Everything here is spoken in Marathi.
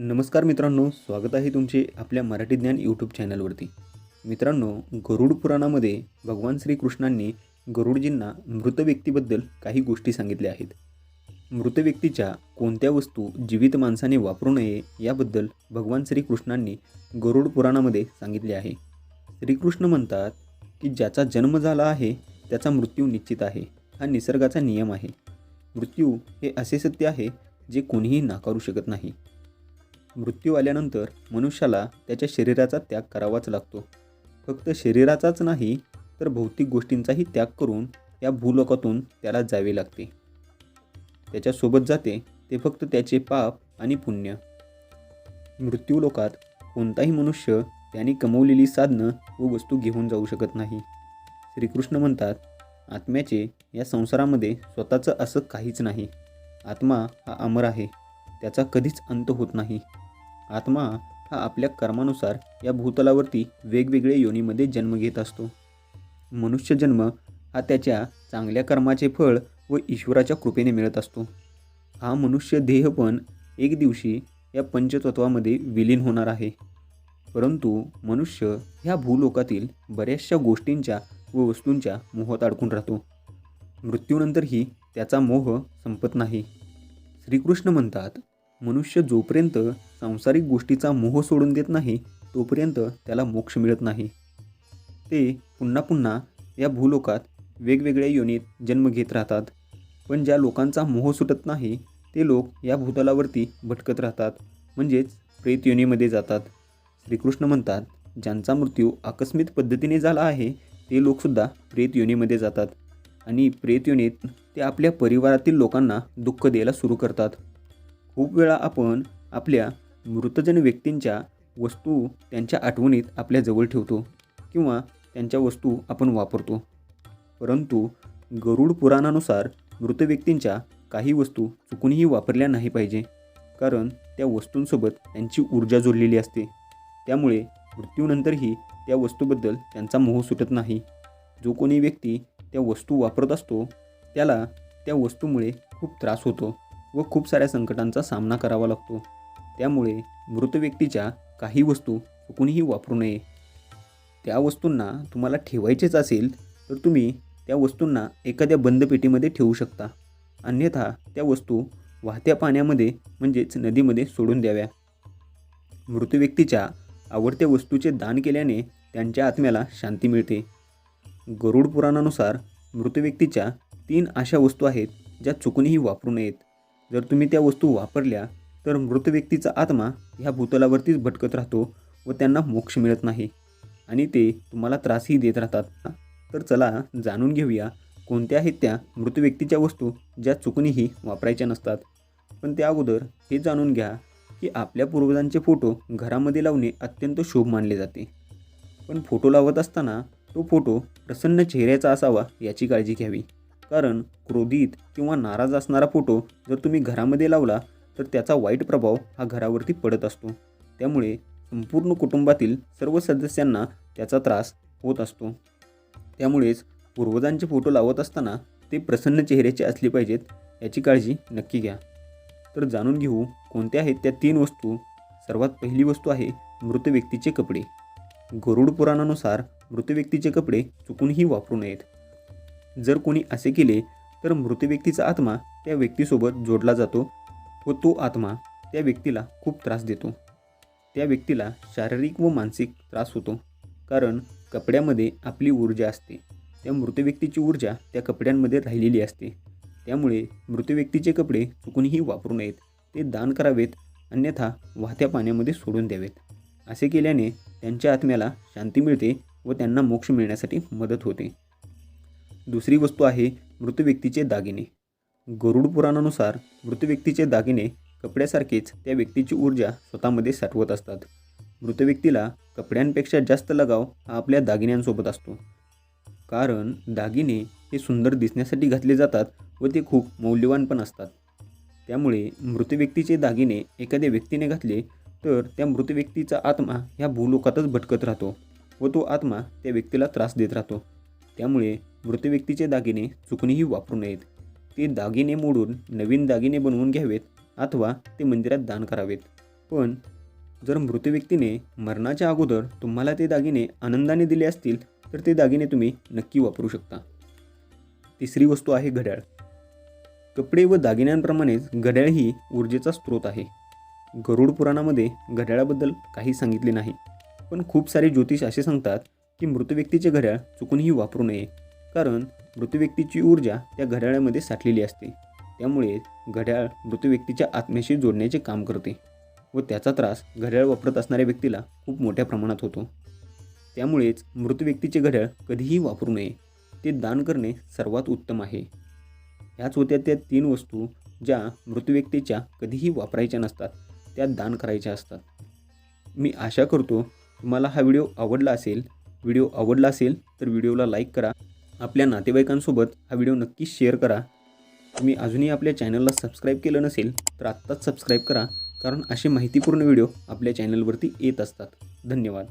नमस्कार मित्रांनो स्वागत आहे तुमचे आपल्या मराठी ज्ञान यूट्यूब चॅनलवरती मित्रांनो गरुड पुराणामध्ये भगवान श्रीकृष्णांनी गरुडजींना मृत व्यक्तीबद्दल काही गोष्टी सांगितल्या आहेत. मृत व्यक्तीच्या कोणत्या वस्तू जीवित माणसाने वापरू नये याबद्दल भगवान श्रीकृष्णांनी गरुड पुराणामध्ये सांगितले आहे. श्रीकृष्ण म्हणतात की ज्याचा जन्म झाला आहे त्याचा मृत्यू निश्चित आहे हा निसर्गाचा नियम आहे. मृत्यू हे असे सत्य आहे जे कोणीही नाकारू शकत नाही. मृत्यू आल्यानंतर मनुष्याला त्याच्या शरीराचा त्याग करावाच लागतो. फक्त शरीराचाच नाही तर भौतिक गोष्टींचाही त्याग करून या भूलोकातून त्याला जावे लागते. त्याच्यासोबत जाते ते फक्त त्याचे पाप आणि पुण्य. मृत्यूलोकात कोणताही मनुष्य त्याने कमवलेली साधनं व वस्तू घेऊन जाऊ शकत नाही. श्रीकृष्ण म्हणतात आत्म्याचे या संसारामध्ये स्वतःचं असं काहीच नाही. आत्मा हा अमर आहे. त्याचा कधीच अंत होत नाही. आत्मा हा आपल्या कर्मानुसार या भूतलावरती वेगवेगळ्या योनीमध्ये जन्म घेत असतो. मनुष्य जन्म हा त्याच्या चांगल्या कर्माचे फळ व ईश्वराच्या कृपेने मिळत असतो. हा मनुष्य देह पण एक दिवशी या पंचतत्वामध्ये विलीन होणार आहे. परंतु मनुष्य ह्या भूलोकातील बऱ्याचशा गोष्टींच्या व वस्तूंच्या मोहात अडकून राहतो. मृत्यूनंतरही त्याचा मोह संपत नाही. श्रीकृष्ण म्हणतात मनुष्य जोपर्यंत सांसारिक गोष्टीचा मोह सोडून देत नाही तोपर्यंत त्याला मोक्ष मिळत नाही. ते पुन्हा पुन्हा या भूलोकात वेगवेगळ्या योनीत जन्म घेत राहतात. पण ज्या लोकांचा मोह सुटत नाही ते लोक या भूतलावरती भटकत राहतात. म्हणजेच प्रेत योनीमध्ये जातात. श्रीकृष्ण म्हणतात ज्यांचा मृत्यू आकस्मिक पद्धतीने झाला आहे ते लोकसुद्धा प्रेत योनीमध्ये जातात. आणि प्रेत योनीत ते आपल्या परिवारातील लोकांना दुःख द्यायला सुरू करतात. खूप वेळा आपण आपल्या मृतजन व्यक्तींच्या वस्तू त्यांच्या आठवणीत आपल्या जवळ ठेवतो किंवा त्यांच्या वस्तू आपण वापरतो. परंतु गरुड पुराणानुसार मृत व्यक्तींच्या काही वस्तू चुकूनही वापरल्या नाही पाहिजे. कारण त्या वस्तूंसोबत त्यांची ऊर्जा जोडलेली असते. त्यामुळे मृत्यूनंतरही त्या वस्तूबद्दल त्यांचा मोह सुटत नाही. जो कोणी व्यक्ती त्या वस्तू वापरत असतो त्याला त्या वस्तूमुळे खूप त्रास होतो. व खूप साऱ्या संकटांचा सामना करावा लागतो. त्यामुळे मृत व्यक्तीच्या काही वस्तू चुकूनही वापरू नये. त्या वस्तूंना तुम्हाला ठेवायचेच असेल तर तुम्ही त्या वस्तूंना एखाद्या बंद पेटीमध्ये ठेवू शकता. अन्यथा त्या वस्तू वाहत्या पाण्यामध्ये म्हणजेच नदीमध्ये सोडून द्याव्या. मृत व्यक्तीच्या आवडत्या वस्तूचे दान केल्याने त्यांच्या आत्म्याला शांती मिळते. गरुड पुराणानुसार मृत व्यक्तीच्या तीन अशा वस्तू आहेत ज्या चुकूनही वापरू नयेत. जर तुम्ही त्या वस्तू वापरल्या तर मृत व्यक्तीचा आत्मा ह्या भूतलावरतीच भटकत राहतो व त्यांना मोक्ष मिळत नाही. आणि ते तुम्हाला त्रासही देत राहतात. तर चला जाणून घेऊया कोणत्या आहेत त्या मृत व्यक्तीच्या वस्तू ज्या चुकूनही वापरायच्या नसतात. पण त्या अगोदर हे जाणून घ्या की आपल्या पूर्वजांचे फोटो घरामध्ये लावणे अत्यंत शुभ मानले जाते. पण फोटो लावत असताना तो फोटो प्रसन्न चेहऱ्याचा असावा याची काळजी घ्यावी. कारण क्रोधित किंवा नाराज असणारा फोटो जर तुम्ही घरामध्ये लावला तर त्याचा वाईट प्रभाव हा घरावरती पडत असतो. त्यामुळे संपूर्ण कुटुंबातील सर्व सदस्यांना त्याचा त्रास होत असतो. त्यामुळेच पूर्वजांचे फोटो लावत असताना ते प्रसन्न चेहऱ्याचे असले पाहिजेत याची काळजी नक्की घ्या. तर जाणून घेऊ कोणत्या आहेत त्या तीन वस्तू. सर्वात पहिली वस्तू आहे मृत व्यक्तीचे कपडे. गरुड पुराणानुसार मृत व्यक्तीचे कपडे चुकूनही वापरू नयेत. जर कोणी असे केले तर मृत व्यक्तीचा आत्मा त्या व्यक्तीसोबत जोडला जातो व तो आत्मा त्या व्यक्तीला खूप त्रास देतो. त्या व्यक्तीला शारीरिक व मानसिक त्रास होतो कारण कपड्यामध्ये आपली ऊर्जा असते. त्या मृत व्यक्तीची ऊर्जा त्या कपड्यांमध्ये राहिलेली असते. त्यामुळे मृत व्यक्तीचे कपडे चुकूनही वापरू नयेत. ते दान करावेत अन्यथा वाहत्या पाण्यामध्ये सोडून द्यावेत. असे केल्याने त्यांच्या आत्म्याला शांती मिळते व त्यांना मोक्ष मिळण्यासाठी मदत होते. दुसरी वस्तू आहे मृत व्यक्तीचे दागिने. गरुड पुराणानुसार मृत व्यक्तीचे दागिने कपड्यासारखेच त्या व्यक्तीची ऊर्जा स्वतःमध्ये साठवत असतात. मृत व्यक्तीला कपड्यांपेक्षा जास्त लगाव हा आपल्या दागिन्यांसोबत असतो. कारण दागिने हे सुंदर दिसण्यासाठी घातले जातात व ते खूप मौल्यवान पण असतात. त्यामुळे मृत व्यक्तीचे दागिने एखाद्या व्यक्तीने घातले तर त्या मृत व्यक्तीचा आत्मा ह्या भूलोकातच भटकत राहतो व तो आत्मा त्या व्यक्तीला त्रास देत राहतो. त्यामुळे मृत व्यक्तीचे दागिने चुकूनही वापरू नयेत. ते दागिने मोडून नवीन दागिने बनवून घ्यावेत अथवा ते मंदिरात दान करावेत. पण जर मृत व्यक्तीने मरणाच्या अगोदर तुम्हाला ते दागिने आनंदाने दिले असतील तर ते दागिने तुम्ही नक्की वापरू शकता. तिसरी वस्तू आहे घड्याळ. कपडे व दागिन्यांप्रमाणेच घड्याळ ही ऊर्जेचा स्रोत आहे. गरुड पुराणामध्ये घड्याळाबद्दल काही सांगितले नाही पण खूप सारे ज्योतिष असे सांगतात की मृत व्यक्तीचे घड्याळ चुकूनही वापरू नये. कारण मृत व्यक्तीची ऊर्जा त्या घड्याळामध्ये साठलेली असते. त्यामुळे घड्याळ मृत व्यक्तीच्या आत्म्याशी जोडण्याचे काम करते व त्याचा त्रास घड्याळ वापरत असणाऱ्या व्यक्तीला खूप मोठ्या प्रमाणात होतो. त्यामुळेच मृत व्यक्तीचे घड्याळ कधीही वापरू नये. ते दान करणे सर्वात उत्तम आहे. ह्याच होत्या त्या तीन वस्तू ज्या मृत व्यक्तीच्या कधीही वापरायच्या नसतात. त्या दान करायच्या असतात. मी आशा करतो तुम्हाला हा व्हिडिओ आवडला असेल व्हिडिओ आवडला असेल तर व्हिडिओला लाईक करा. आपल्या नातेवाईकांसोबत हा व्हिडिओ नक्की शेअर करा. तुम्ही अजूनही आपल्या चॅनलला सबस्क्राईब केलं नसेल तर आत्ताच सबस्क्राईब करा कारण असे माहितीपूर्ण व्हिडिओ आपल्या चॅनलवरती येत असतात. धन्यवाद.